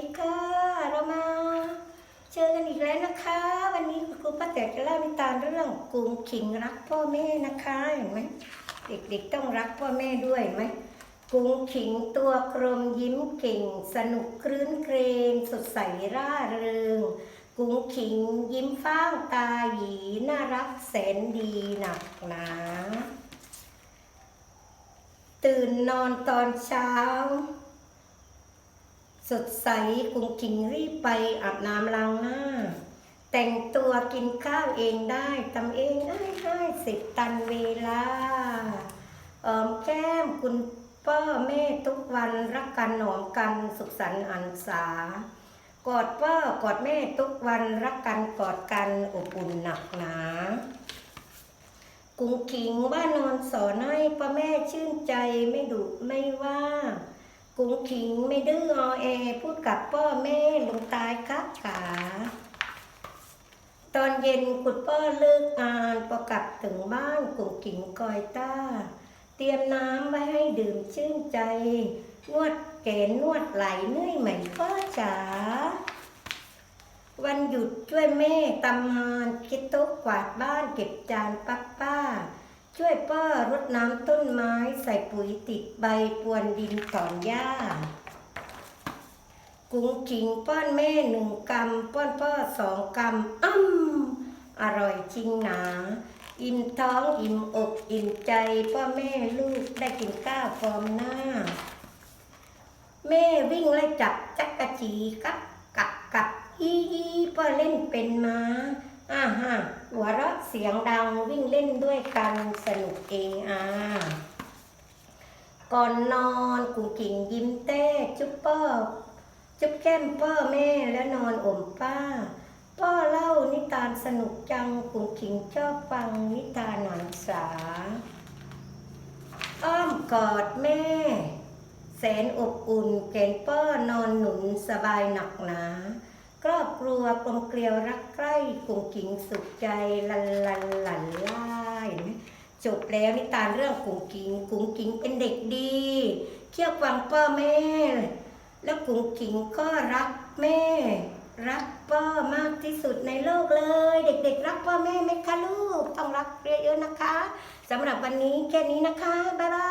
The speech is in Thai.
ดีค่ะ เรามาเจอกันอีกแล้วนะคะ วันนี้คุณครูป้าแต๋จะเล่านิทานเรื่องกุ้งขิงรักพ่อแม่นะคะเห็นไหมเด็กๆต้องรักพ่อแม่ด้วยเห็นไหมกุ้งขิงตัวกลมยิ้มเก่ง สนุกครื้นเครงสดใสร่าเริง กุ้งขิงยิ้มฟ้างตาหยีน่ารักแสนดีหนักหนาตื่นนอนตอนเช้า สดใสกุ้งขิงรีบไปอาบน้ำล้างหน้า แต่งตัวกินข้าวเองได้ทำเองง่ายง่ายๆสิบตันเวลาเอิมแก้มคุณพ่อแม่ทุกวันรักกันหนอมกันสุขสันต์อันสากอดพ่อกอดแม่ทุกวันรักกันกอดกันอบอุ่นหนักหนากุ้งขิงว่านอนสอนให้พ่อแม่ชื่นใจไม่ดุไม่ว่า กุ้งขิงไม่ดื้ออแอ พูดกับพ่อแม่ลงตายครับขาตอนเย็นคุณพ่อเลิกงานพอกลับถึงบ้านกุ้งขิงกอยต้า เตรียมน้ำไว้ให้ดื่มชื่นใจ นวดแขนนวดไหลเหนื่อยไหมพ่อจ๋าวันหยุดช่วยแม่ตำงานคิดโต๊ะกวาดบ้านเก็บจานปักป้า ช่วยป้ารดน้ำต้นไม้ใส่ปุ๋ยติดใบปวนดินถอนหญ้า กุ้งขิงป้อนแม่หนึ่งกำป้อนพ่อสองกำอ้ำอร่อยจริงหนา อิ่มท้องอิ่มอกอิ่มใจพ่อแม่ลูกได้กินข้าวพร้อมหน้า แม่วิ่งไล่จับจักกะจีกับกับกับฮีฮีพ่อเล่นเป็นม้า อ่าฮะหัวเราะเสียงดังวิ่งเล่นด้วยกันสนุกเองอ่าก่อนนอนกุ้งกิ่งยิ้มเต้จุ๊บป้อจุ๊บแก้มพ่อแม่แล้วนอนอมป้าพ่อเล่านิทานสนุกจังกุ้งกิ่งชอบฟังนิทานหนังสา อ้อมกอดแม่ แสนอบอุ่นแกนป้อนอนหนุนสบายหนักหนา ครอบครัวกลมเกลียวรักใกล้กุ่งกิ่งสุขใจลันลันหลันล่ายเห็นไหมจบแล้วนิทานเรื่องกุ่งกิ่งกุ่งกิ่งเป็นเด็กดีเชื่อฟังพ่อแม่ แล้วกุ่งกิ่งก็รักแม่ รักพ่อมากที่สุดในโลกเลย เด็กๆ รักพ่อแม่ไหมคะลูก ต้องรักเยอะๆนะคะสำหรับวันนี้แค่นี้นะคะบ๊ายบาย